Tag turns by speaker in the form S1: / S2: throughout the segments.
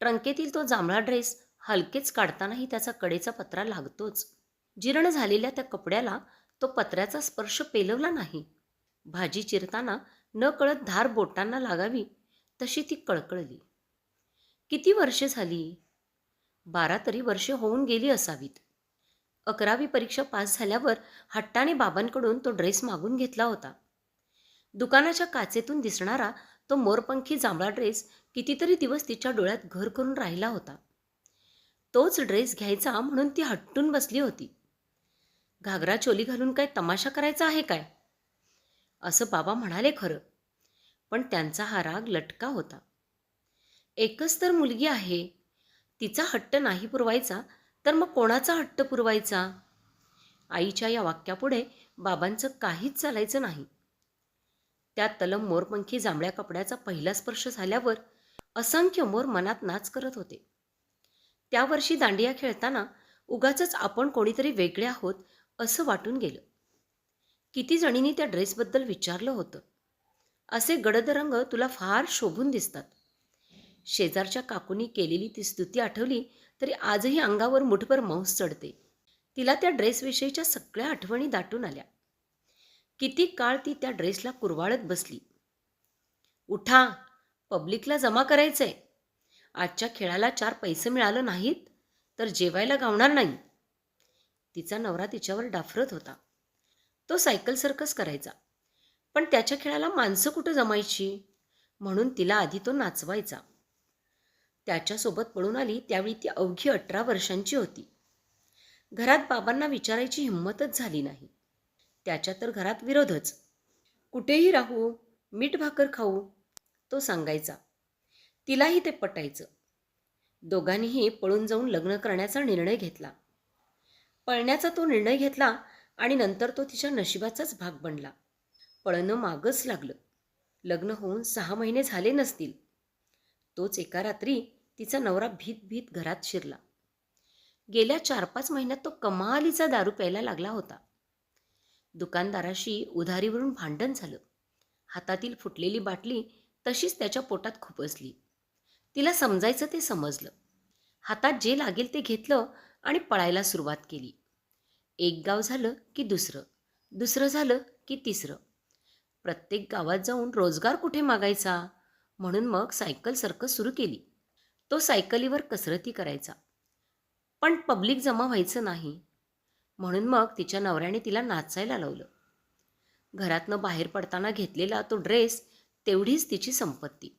S1: ट्रंकेतील तो जांभळा ड्रेस हलकेच काढतानाही त्याचा कडेचा पत्रा लागतोच. जीर्ण झालेल्या त्या कपड्याला तो पत्र्याचा स्पर्श पेलवला नाही. भाजी चिरताना न कळत धार बोटांना लागावी तशी ती कळकळली. किती वर्षे झाली? बारा तरी वर्षे होऊन गेली असावीत. अकरावी परीक्षा पास झाल्यावर हट्टाने बाबांकडून तो ड्रेस मागून घेतला होता. दुकानाच्या काचेतून दिसणारा तो मोरपंखी जांभळा ड्रेस कितीतरी दिवस तिच्या डोळ्यात घर करून राहिला होता. तोच ड्रेस घ्यायचा म्हणून ती हट्टून बसली होती. घागरा चोली घालून काय तमाशा करायचा आहे काय? असं बाबा म्हणाले खरं. पण त्यांचा हा राग लटका होता. एकच तर मुलगी आहे. तिचा हट्ट नाही पुरवायचा तर मग कोणाचा हट्ट पुरवायचा? आईच्या या वाक्यापुढे बाबांचं काहीच चालायचं नाही. त्या तलम मोरपंखी जांभळ्या कपड्याचा पहिला स्पर्श झाल्यावर असंख्य मोर मनात नाच करत होते. त्या वर्षी दांडिया खेळताना उगाच आपण कोणीतरी वेगळे आहोत असं वाटून गेलं. किती जणींनी त्या ड्रेसबद्दल विचारलं होतं. असे गडद रंग तुला फार शोभून दिसतात. शेजारच्या काकूनी केलेली ती स्तुती आठवली तरी आजही अंगावर मुठभर मौस चढते. तिला त्या ड्रेसविषयीच्या सगळ्या आठवणी दाटून आल्या. किती काळ ती त्या ड्रेसला कुरवाळत बसली. उठा पब्लिकला जमा करायचंय. आजच्या खेळाला चार पैसे मिळालं नाहीत तर जेवायला गावणार नाही. तिचा नवरा तिच्यावर डाफरत होता. तो सायकल सर्कस करायचा. पण त्याच्या खेळाला माणसं कुठं जमायची? म्हणून तिला आधी तो नाचवायचा. त्याच्यासोबत पळून आली त्यावेळी ती अवघी अठरा वर्षांची होती. घरात बाबांना विचारायची हिंमतच झाली नाही. त्याच्या तर घरात विरोधच. कुठेही राहू मीठ भाकर खाऊ तो सांगायचा. तिलाही ते पटायचं. दोघांनीही पळून जाऊन लग्न करण्याचा निर्णय घेतला. पळण्याचा तो निर्णय घेतला आणि नंतर तो तिच्या नशिबाचाच भाग बनला. पळणं मागच लागलं. लग्न होऊन सहा महिने झाले नसतील. तोच एका रात्री तिचा नवरा भीत भीत घरात शिरला. गेल्या चार पाच महिन्यात तो कमालीचा दारू प्यायला लागला होता. दुकानदाराशी उधारीवरून भांडण झालं. हातातील फुटलेली बाटली तशीच त्याच्या पोटात खुपसली. तिला समजायचं ते समजलं. हातात जे लागेल ते घेतलं आणि पळायला सुरुवात केली. एक गाव झालं की दुसरं दुसरं झालं की तिसरं. प्रत्येक गावात जाऊन रोजगार कुठे मागायचा? म्हणून मग सायकल सर्कस सुरू केली. तो सायकलीवर कसरती करायचा. पण पब्लिक जमा व्हायचं नाही. म्हणून मग तिच्या नवऱ्याने तिला नाचायला लावलं. घरातनं बाहेर पडताना घेतलेला तो ड्रेस तेवढीच तिची संपत्ती.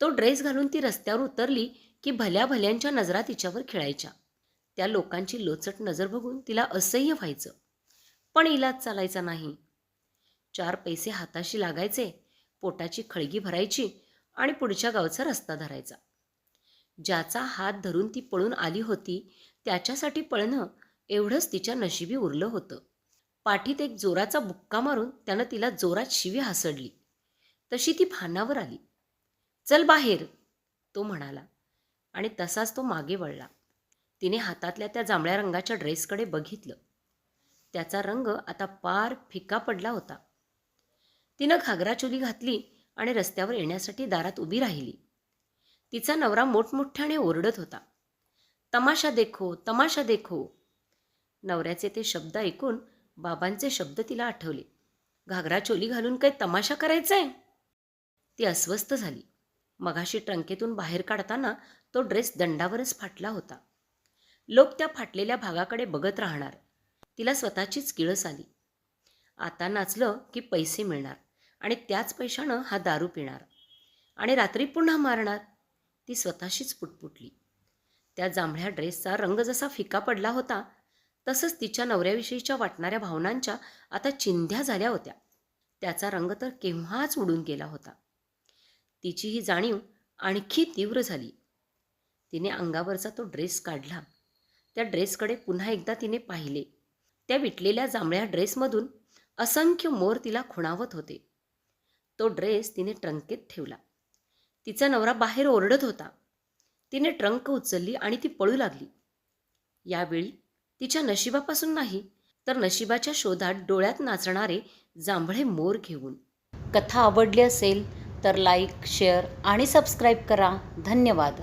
S1: तो ड्रेस घालून ती रस्त्यावर उतरली की भल्या भल्यांच्या नजरा तिच्यावर खेळायच्या. त्या लोकांची लोचट नजर बघून तिला असह्य व्हायचं. पण इलाज चालायचा नाही. चार पैसे हाताशी लागायचे पोटाची खळगी भरायची आणि पुढच्या गावचा रस्ता धरायचा. ज्याचा हात धरून ती पळून आली होती त्याच्यासाठी पळणं एवढंच तिच्या नशिबी उरलं होतं. पाठीत एक जोराचा बुक्का मारून त्यानं तिला जोरात शिवी हासडली. तशी ती भानावर आली. चल बाहेर तो म्हणाला. आणि तसाच तो मागे वळला. तिने हातातल्या त्या जांभळ्या रंगाच्या ड्रेसकडे बघितलं. त्याचा रंग आता पार फिका पडला होता. तिनं घागरा चोली घातली आणि रस्त्यावर येण्यासाठी दारात उभी राहिली. तिचा नवरा मोठमोठ्याने ओरडत होता. तमाशा देखो तमाशा देखो नवऱ्याचे ते शब्द ऐकून बाबांचे शब्द तिला आठवले. घागरा चोली घालून काही तमाशा करायचाय? ती अस्वस्थ झाली. मगाशी ट्रंकेतून बाहेर काढताना तो ड्रेस दंडावरच फाटला होता. लोक त्या फाटलेल्या भागाकडे बघत राहणार. तिला स्वतःचीच किळस आली. आता नाचलं की पैसे मिळणार आणि त्याच पैशानं हा दारू पिणार आणि रात्री पुन्हा मारणार. ती स्वतःशीच पुटपुटली. त्या जांभळ्या ड्रेसचा रंग जसा फिका पडला होता तसंच तिच्या नवऱ्याविषयीच्या वाटणाऱ्या भावनांच्या आता चिंध्या झाल्या होत्या. त्याचा रंग तर केव्हाच उडून गेला होता. तिची ही जाणीव आणखी तीव्र झाली. तिने अंगावरचा तो ड्रेस काढला. त्या ड्रेसकडे पुन्हा एकदा तिने पाहिले. त्या विटलेल्या जांभळ्या ड्रेसमधून असंख्य मोर तिला खुणावत होते. तो ड्रेस तिने ट्रंकेत ठेवला. तिचा नवरा बाहेर ओरडत होता. तिने ट्रंक उचलली आणि ती पळू लागली. यावेळी तिच्या नशिबापासून नाही तर नशिबाच्या शोधात डोळ्यात नाचणारे जांभळे मोर घेऊन. कथा आवडली असेल तर लाईक शेअर आणि सबस्क्राईब करा. धन्यवाद.